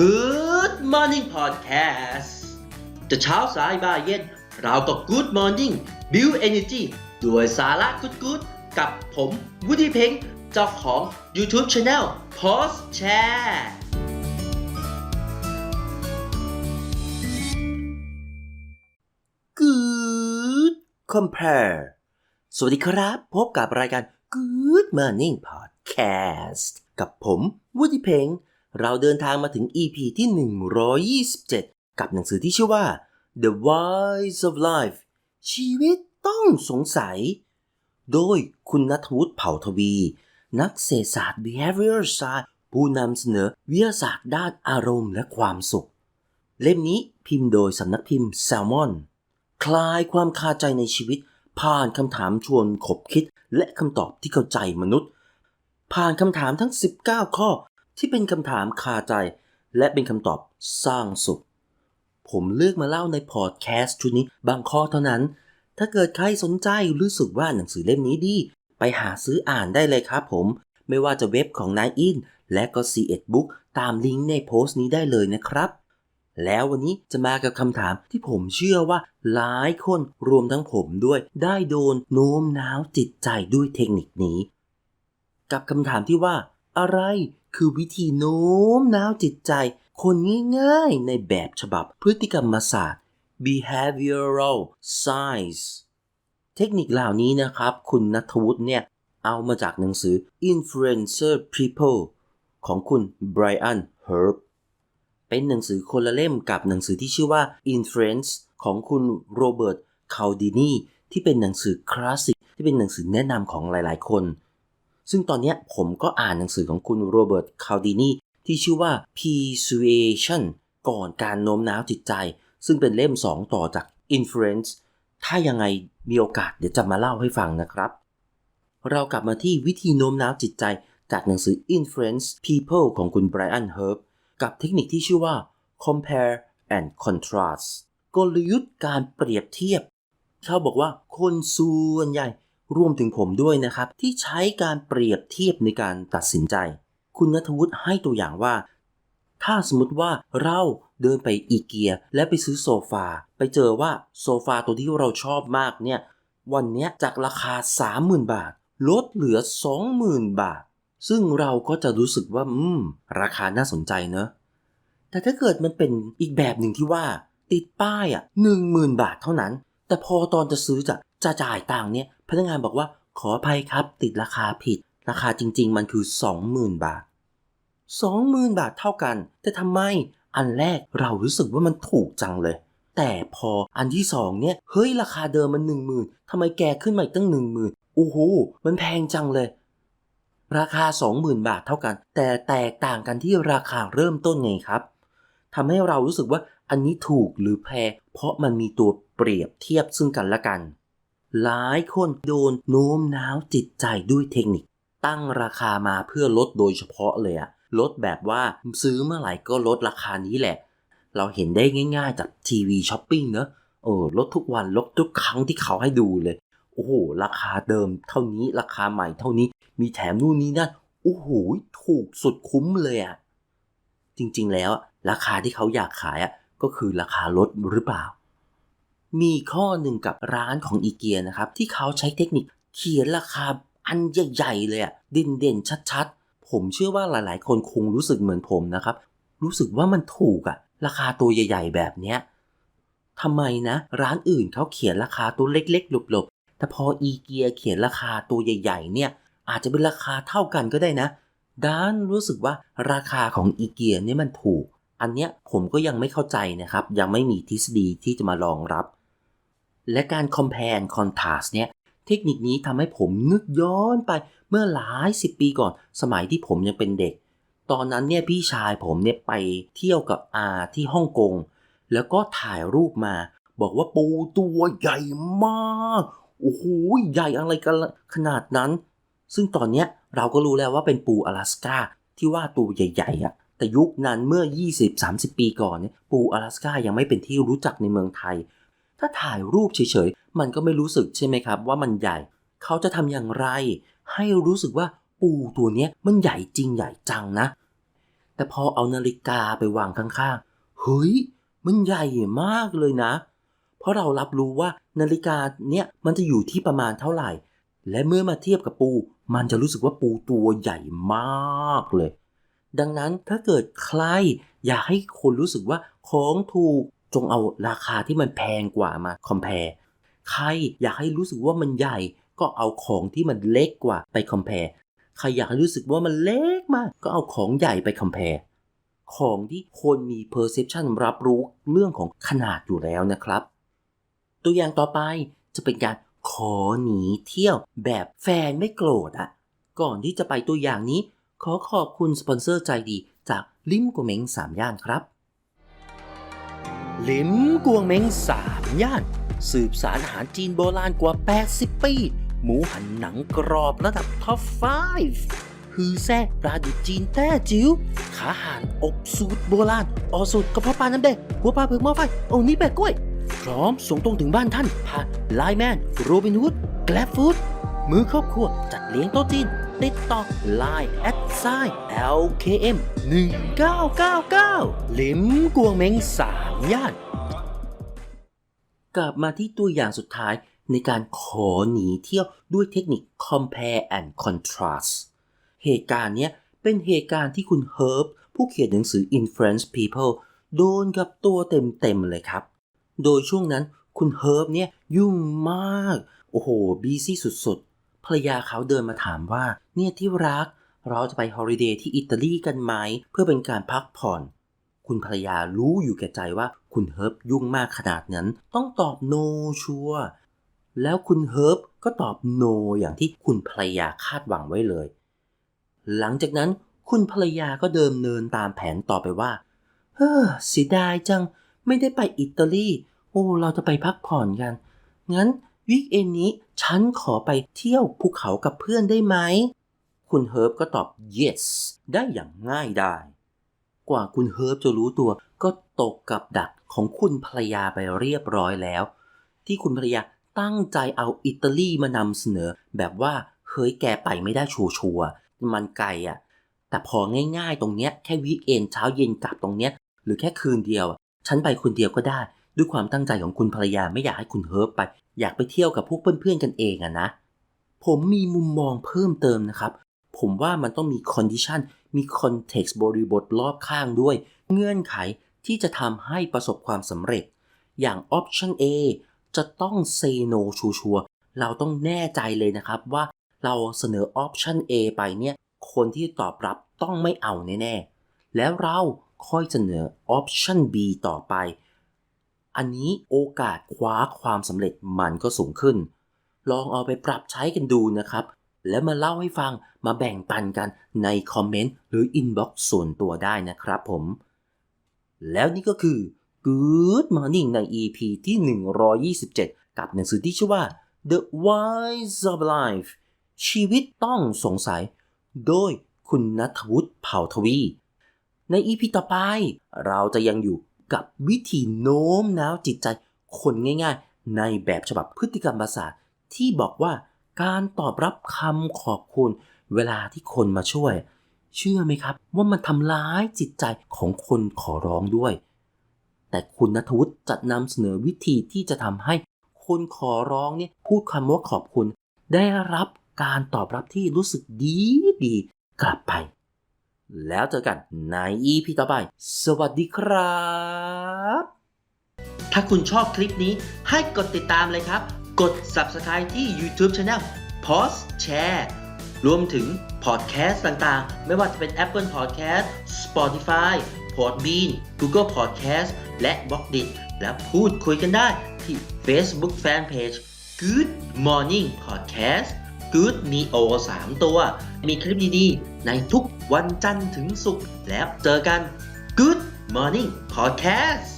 Good Morning Podcast จะเช้าสายบ่ายเย็น เราก็ Good Morning Build Energy ด้วยสาระกุดกุดกับผมวุฒิเพ็งเจ้าของ YouTube Channel Post Share Good Compare สวัสดีครับ พบกับรายการ Good Morning Podcast กับผมวุฒิเพ็ง เราเดินทางมาถึง EP ที่ 127 กับหนังสือที่ชื่อว่า The Whys of Life ชีวิตต้องสงสัย โดยคุณนัทวุฒิเผ่าทวี นักเศรษฐศาสตร์ Behavior Science ผู้นำเสนอวิทยาศาสตร์ด้านอารมณ์และความสุข เล่มนี้พิมพ์โดยสำนักพิมพ์ Salmon คลายความคาใจในชีวิต ผ่านคำถามชวนขบคิด และคำตอบที่เข้าใจมนุษย์ ผ่านคำถามทั้ง 19 ข้อ ที่เป็นคำถามคาใจ และเป็นคำตอบสร้างสุข ผมเลือกมาเล่าในพอดแคสต์ชุดนี้บางข้อเท่านั้น ถ้าเกิดใครสนใจรู้สึกว่าหนังสือเล่มนี้ดี ไปหาซื้ออ่านได้เลยครับผม ไม่ว่าจะเว็บของนายอินและก็ c 1 Book ตามลิงก์ในโพสต์นี้ได้เลยนะครับ แล้ววันนี้จะมากับคำถามที่ผมเชื่อว่าหลายคนรวมทั้งผมด้วย ได้โดนโน้มน้าวจิตใจด้วยเทคนิคนี้ กับคำถามที่ว่า อะไรคือวิธีโน้มน้าวจิตใจ คนง่ายๆในแบบฉบับพฤติกรรมศาสตร์ behavioral science เทคนิคเหล่านี้นะครับ คุณนัทวุฒิเนี่ย เอามาจากหนังสือ influencer people ของคุณ Brian Herb เป็นหนังสือคนละเล่มกับหนังสือที่ชื่อว่า Influence ของคุณโรเบิร์ตคา d ดินีที่เป็นหนังสือคลาสสิกที่เป็นหนังสือแนะนำของหลายๆ คน ซึ่งตอนนี้ผมก็อ่านหนังสือของคุณโรเบิร์ตคา d ดินีที่ชื่อว่า Persuasion ก่อนการโน้มน้าวจิตใจ ซึ่งเป็นเล่ม 2 ต่อจาก Influence ถ้ายังไงมีโอกาสเดี๋ยวจะมาเล่าให้ฟังนะครับ เรากลับมาที่วิธีโน้มน้าวจิตใจจากหนังสือ Influence People ของคุณ Brian Herb กับเทคนิคที่ชื่อว่า compare and contrast กลยุทธ์การเปรียบเทียบ เขาบอกว่าคนส่วนใหญ่ รวมถึงผมด้วยนะครับ ที่ใช้การเปรียบเทียบในการตัดสินใจ คุณนัทวุฒิให้ตัวอย่างว่า ถ้าสมมติว่าเราเดินไปอีเกีย และไปซื้อโซฟา ไปเจอว่าโซฟาตัวที่เราชอบมากเนี่ย วันนี้จากราคา 30,000 บาท ลดเหลือ 20,000 บาท ซึ่งเราก็จะรู้สึกว่าอืม ราคาน่าสนใจเนอะแต่ถ้าเกิดมันเป็นอีกแบบหนึ่งที่ว่า ติดป้ายอะหนึ่งหมื่นบาทเท่านั้น แต่พอตอนจะซื้อจะจะจ่ายตังเนี่ย พนักงานบอกว่าขออภัยครับติดราคาผิด ราคาจริง ๆ มันคือ 20,000 บาท 20,000 บาทเท่ากัน แต่ทำไมอันแรกเรารู้สึกว่ามันถูกจังเลย แต่พออันที่สองเนี่ยเฮ้ยราคาเดิมมัน10,000ทำไมแกขึ้นมาอีกตั้ง10,000โอ้โหมันแพงจังเลย ราคา 20,000 บาทเท่ากัน แต่แตกต่างกันที่ราคาเริ่มต้นไงครับทำให้เรารู้สึกว่าอันนี้ถูกหรือแพงเพราะมันมีตัวเปรียบเทียบซึ่งกันและกัน หลายคนโดนโน้มน้าวจิตใจด้วยเทคนิค ตั้งราคามาเพื่อลดโดยเฉพาะเลยอะลดแบบว่าซื้อเมื่อไหร่ก็ลดราคานี้แหละ เราเห็นได้ง่ายๆจากทีวีช้อปปิ้งเนอะเออลดทุกวันลดทุกครั้งที่เขาให้ดูเลย โอ้โห ราคาเดิมเท่านี้ราคาใหม่เท่านี้มีแถมนู่นนี่นั่นโอ้โหถูกสุดคุ้มเลยอะจริงๆแล้วราคาที่เขาอยากขายอะก็คือราคาลดหรือเปล่า มีข้อหนึ่งกับร้านของอีเกียนะครับ ที่เขาใช้เทคนิคเขียนราคาอันใหญ่ๆเลยอะเด่นๆ ชัดๆ ผมเชื่อว่าหลายๆ คนคงรู้สึกเหมือนผมนะครับ รู้สึกว่ามันถูกอะราคาตัวใหญ่ ๆ แบบเนี้ยทำไมนะ ร้านอื่นเขาเขียนราคาตัวเล็กๆหลบๆ แต่พออีเกียเขียนราคาตัวใหญ่ ๆ เนี่ย อาจจะเป็นราคาเท่ากันก็ได้นะด้านรู้สึกว่าราคาของอีเกียเนี่ยมันถูก อันเนี้ยผมก็ยังไม่เข้าใจนะครับ ยังไม่มีทฤษฎีที่จะมารองรับ และการ compare and contrast เนี่ยเทคนิคนี้ทำให้ผมนึกย้อนไปเมื่อหลายสิบปีก่อน สมัยที่ผมยังเป็นเด็ก ตอนนั้นเนี่ยพี่ชายผมเนี่ยไปเที่ยวกับอาที่ฮ่องกง แล้วก็ถ่ายรูปมา บอกว่าปูตัวใหญ่มาก โอ้โห ใหญ่อะไรกันขนาดนั้น ซึ่งตอนเนี้ยเราก็รู้แล้วว่าเป็นปูอลาสกาที่ว่าตัวใหญ่ๆอะ่ะแต่ยุคนั้นเมื่อ 20-30 ปีก่อนเนี่ยปูอลาสกายังไม่เป็นที่รู้จักในเมืองไทย ถ้าถ่ายรูปเฉยๆ มันก็ไม่รู้สึกใช่ไหมครับ ว่ามันใหญ่ เขาจะทำอย่างไร ให้รู้สึกว่าปูตัวนี้มันใหญ่จริงใหญ่จังนะ แต่พอเอานาฬิกาไปวางข้างๆ เฮ้ย มันใหญ่มากเลยนะ เพราะเรารับรู้ว่านาฬิกาเนี่ยมันจะอยู่ที่ประมาณเท่าไหร่ และเมื่อมาเทียบกับปู มันจะรู้สึกว่าปูตัวใหญ่มากเลย ดังนั้นถ้าเกิดใครอยากให้คนรู้สึกว่าของถูก จงเอาราคาที่มันแพงกว่ามาคอมเพลใครอยากให้รู้สึกว่ามันใหญ่ก็เอาของที่มันเล็กกว่าไปคอมเพลใครอยากให้รู้สึกว่ามันเล็กมาก ก็เอาของใหญ่ไปคอมเพลของที่คนมี perception รับรู้เรื่องของขนาดอยู่แล้วนะครับ ตัวอย่างต่อไปจะเป็นการขอหนีเที่ยวแบบแฟนไม่โกรธอะก่อนที่จะไปตัวอย่างนี้ ขอขอบคุณสปอนเซอร์ใจดีจากลิมกัวเม้งสามย่านครับ ลิมกัวเม้งสามย่าน สืบสารอาหารจีนโบราณกว่า 80 ปี หมูหันหนังกรอบระดับท็อป 5 ฮือแซ่ปลาดิบจีนแต้จิ๋วขาห่านอบสูตรโบราณ ออสูตรกระเพาะปลาน้ำแดงหัวปลาเผือกหม้อไฟโอ้นี่แปะกล้วย พร้อมส่งตรงถึงบ้านท่านผ่านไลแมนโรบิน o ูดแกลบฟู้ดมือครอบครัวจัดเลี้ยงโต๊ะจีน ติดต่อ Line แอดไซ LKM 1999ลิมกวงเม้งสามย่าน กลับมาที่ตัวอย่างสุดท้ายในการขอหนีเที่ยวด้วยเทคนิค compare and contrast เหตุการณ์เนี้ยเป็นเหตุการณ์ที่คุณเฮิร์บผู้เขียนหนังสือ Influence People โดนกับตัวเต็มๆเลยครับ โดยช่วงนั้นคุณเฮิร์บเนี่ยยุ่งมาก โอ้โหบีซี่สุดๆ ภรรยาเขาเดินมาถามว่า เนี่ยที่รัก เราจะไปฮอลิเดย์ที่อิตาลีกันไหม เพื่อเป็นการพักผ่อน คุณภรรยารู้อยู่แก่ใจว่าคุณเฮิร์บยุ่งมากขนาดนั้น ต้องตอบโนชัวแล้วคุณเฮิร์บก็ตอบโนอย่างที่คุณภรรยาคาดหวังไว้เลย หลังจากนั้นคุณภรรยาก็เดิมเนินตามแผนต่อไปว่า เฮ้อเสียดายจัง ไม่ได้ไปอิตาลี โอ้ เราจะไปพักผ่อนกัน งั้น วิกเอนนี้ฉันขอไปเที่ยวภูเขากับเพื่อนได้ไหม คุณเฮิร์บก็ตอบ yes ได้อย่างง่ายดายกว่าคุณเฮิร์บจะรู้ตัว ก็ตกกับดักของคุณภรรยาไปเรียบร้อยแล้ว ที่คุณภรรยาตั้งใจเอาอิตาลีมานำเสนอ แบบว่าเฮ้ยแกไปไม่ได้ชัวร์มันไกลอะ่ะ แต่พอง่ายๆตรงเนี้ยแค่วีคเอนเช้าเย็นกลับตรงเนี้ยหรือแค่คืนเดียว ฉันไปคนเดียวก็ได้ ด้วยความตั้งใจของคุณภรรยาไม่อยากให้คุณเฮิร์บไป อยากไปเที่ยวกับพวกเพื่อนๆกันเองอะนะ ผมมีมุมมองเพิ่มเติมนะครับ ผมว่ามันต้องมีคอนดิชันมีคอนเท็กซ์บริบทรอบข้างด้วย เงื่อนไขที่จะทำให้ประสบความสำเร็จ อย่าง Option A จะต้อง say no ชัวเราต้องแน่ใจเลยนะครับว่าเราเสนอ Option A ไปเนี่ยคนที่ตอบรับต้องไม่เอาแน่ ๆ แล้วเราค่อยเสนอ Option B ต่อไป อันนี้โอกาสคว้าความสำเร็จมันก็สูงขึ้น ลองเอาไปปรับใช้กันดูนะครับ แล้วมาเล่าให้ฟังมาแบ่งปันกันในคอมเมนต์หรืออินบ็อกซ์ส่วนตัวได้นะครับผม แล้วนี่ก็คือ Good Morning ใน EP ที่ 127 กับหนังสือที่ชื่อว่า The Whys of Life ชีวิตต้องสงสัย โดยคุณนัทวุฒิเผ่าทวี ใน EP ต่อไป เราจะยังอยู่ กับวิธีโน้มน้าวจิตใจคนง่าย ๆ ในแบบฉบับพฤติกรรมภาษาทที่บอกว่าการตอบรับคำขอบคุณ เวลาที่คนมาช่วย เชื่อไหมครับ ว่ามันทำร้ายจิตใจของคนขอร้องด้วย แต่คุณนัทวุฒิจะนำเสนอวิธีที่จะทำให้คนขอร้องเนี่ยพูดคำว่าขอบคุณ ได้รับการตอบรับที่รู้สึกดีดีๆกลับไป แล้วเจอกันใน EP ต่อไป สวัสดีครับ ถ้าคุณชอบคลิปนี้ให้กดติดตามเลยครับ กด Subscribe ที่ YouTube Channel Pause Share รวมถึงพอดแคสต์ต่างๆ ไม่ว่าจะเป็น Apple Podcast Spotify Podbean Google Podcast และ b ล็อกดิและพูดคุยกันได้ที่ Facebook Fanpage Good Morning Podcast Good Neo 3 ตัว มีคลิปดีๆ ในทุกวันจันทร์ถึงศุกร์แล้วเจอกัน Good Morning Podcast